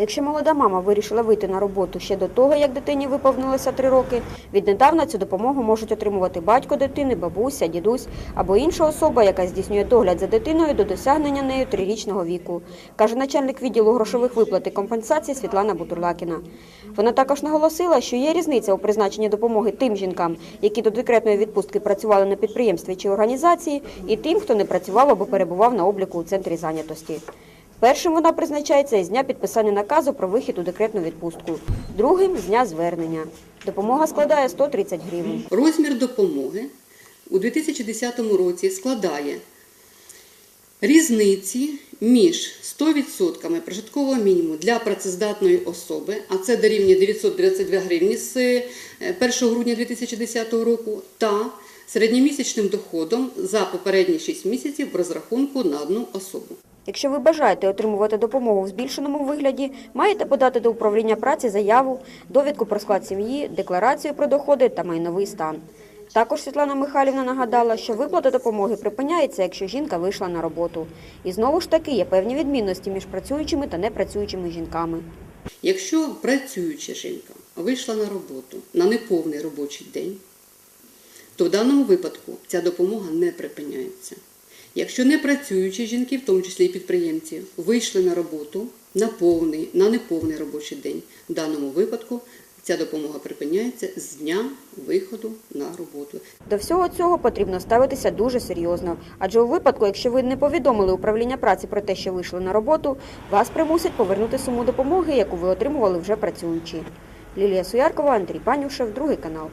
Якщо молода мама вирішила вийти на роботу ще до того, як дитині виповнилося три роки, віднедавна цю допомогу можуть отримувати батько дитини, бабуся, дідусь або інша особа, яка здійснює догляд за дитиною до досягнення нею трирічного віку, каже начальник відділу грошових виплат і компенсацій Світлана Бутурлакіна. Вона також наголосила, що є різниця у призначенні допомоги тим жінкам, які до декретної відпустки працювали на підприємстві чи організації, і тим, хто не працював або перебував на обліку у центрі зайнятості. Першим вона призначається із дня підписання наказу про вихід у декретну відпустку, другим з дня звернення. Допомога складає 130 гривень. Розмір допомоги у 2010 році складає різниці між 100% прожиткового мінімуму для працездатної особи, а це дорівнює 922 гривні з е, 1 грудня 2010 року, та середньомісячним доходом за попередні 6 місяців в розрахунку на одну особу. Якщо ви бажаєте отримувати допомогу в збільшеному вигляді, маєте подати до управління праці заяву, довідку про склад сім'ї, декларацію про доходи та майновий стан. Також Світлана Михайлівна нагадала, що виплата допомоги припиняється, якщо жінка вийшла на роботу. І знову ж таки є певні відмінності між працюючими та непрацюючими жінками. Якщо працююча жінка вийшла на роботу на неповний робочий день, то в даному випадку ця допомога не припиняється. Якщо не працюючі жінки, в тому числі і підприємці, вийшли на роботу на повний, на неповний робочий день, в даному випадку ця допомога припиняється з дня виходу на роботу. До всього цього потрібно ставитися дуже серйозно, адже у випадку, якщо ви не повідомили управління праці про те, що вийшли на роботу, вас примусять повернути суму допомоги, яку ви отримували вже працюючи. Лілія Суяркова, Андрій Панюшев, другий канал.